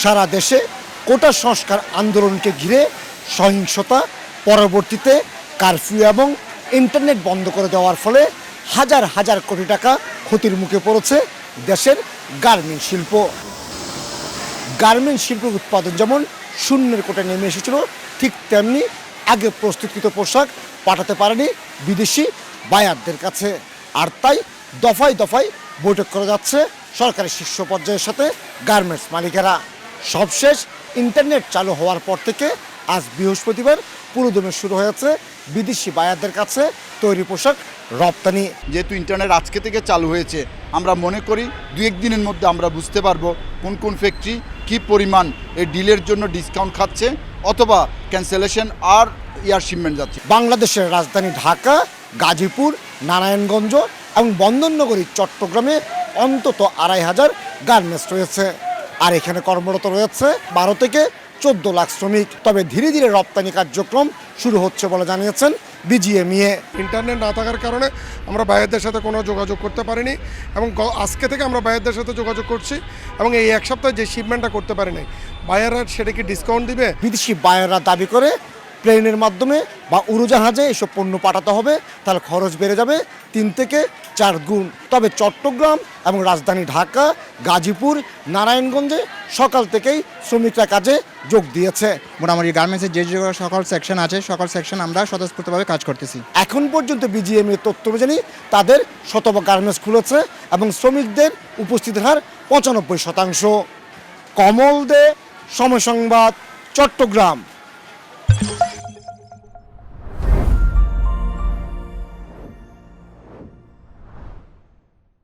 সারা দেশে কোটা সংস্কার আন্দোলনকে ঘিরে সহিংসতা পরবর্তীতে কারফিউ এবং ইন্টারনেট বন্ধ করে দেওয়ার ফলে হাজার হাজার কোটি টাকা ক্ষতির মুখে পড়েছে দেশের গার্মেন্ট শিল্প। গার্মেন্ট শিল্পের উৎপাদন যেমন শূন্যের কোটে নেমে এসেছিল, ঠিক তেমনি আগে প্রস্তুতকৃত পোশাক পাঠাতে পারেনি বিদেশি বায়ারদের কাছে। আর তাই দফায় দফায় বৈঠক করা যাচ্ছে সরকারের শীর্ষ পর্যায়ের সাথে গার্মেন্টস মালিকেরা। সবশেষ ইন্টারনেট চালু হওয়ার পর থেকে আজ বৃহস্পতিবার পুরোদমে শুরু হয়েছে বিদেশি বায়ারদের কাছে তৈরি পোশাক রপ্তানি। যেহেতু ইন্টারনেট আজকে থেকে চালু হয়েছে আমরা মনে করি দু এক দিনের মধ্যে আমরা বুঝতে পারব কোন কোন ফ্যাক্টরি কি পরিমাণ এই ডিলের জন্য ডিসকাউন্ট খাচ্ছে অথবা ক্যান্সেলেশন আর ইয়ার শিপমেন্ট যাচ্ছে। বাংলাদেশের রাজধানী ঢাকা গাজীপুর নারায়ণগঞ্জ এবং বন্দরনগরী চট্টগ্রামে অন্তত আড়াই হাজার গার্মেন্টস রয়েছে। আর এখানে কর্মরত রয়েছে বারো থেকে চোদ্দ লাখ শ্রমিক। তবে ধীরে ধীরে রপ্তানি কার্যক্রম শুরু হচ্ছে বলে জানিয়েছেন বিজিএমইএ ইন্টারনেট না থাকার কারণে আমরা বাইরের সাথে কোনো যোগাযোগ করতে পারিনি এবং আজকে থেকে আমরা বাইরের সাথে যোগাযোগ করছি এবং এই এক সপ্তাহে যে শিপমেন্টটা করতে পারিনি বায়াররা সেটা কি ডিসকাউন্ট দিবে? বিদেশি বায়াররা দাবি করে প্লেনের মাধ্যমে বা উড়োজাহাজে এসব পণ্য পাঠাতে হবে তাহলে খরচ বেড়ে যাবে তিন থেকে চার গুণ। তবে চট্টগ্রাম এবং রাজধানী ঢাকা গাজীপুর নারায়ণগঞ্জে সকাল থেকেই শ্রমিকরা কাজে যোগ দিয়েছে। মোটামুটি গার্মেন্টসের যে যে সকল সেকশন আছে সকল সেকশন আমরা স্বতঃস্ফূর্তভাবে কাজ করতেছি। এখন পর্যন্ত বিজিএমের তথ্য অনুযায়ী তাদের শতভাগ গার্মেন্টস খুলেছে এবং শ্রমিকদের উপস্থিতির হার পঁচানব্বই শতাংশ। কমল দে সময় সংবাদ চট্টগ্রাম।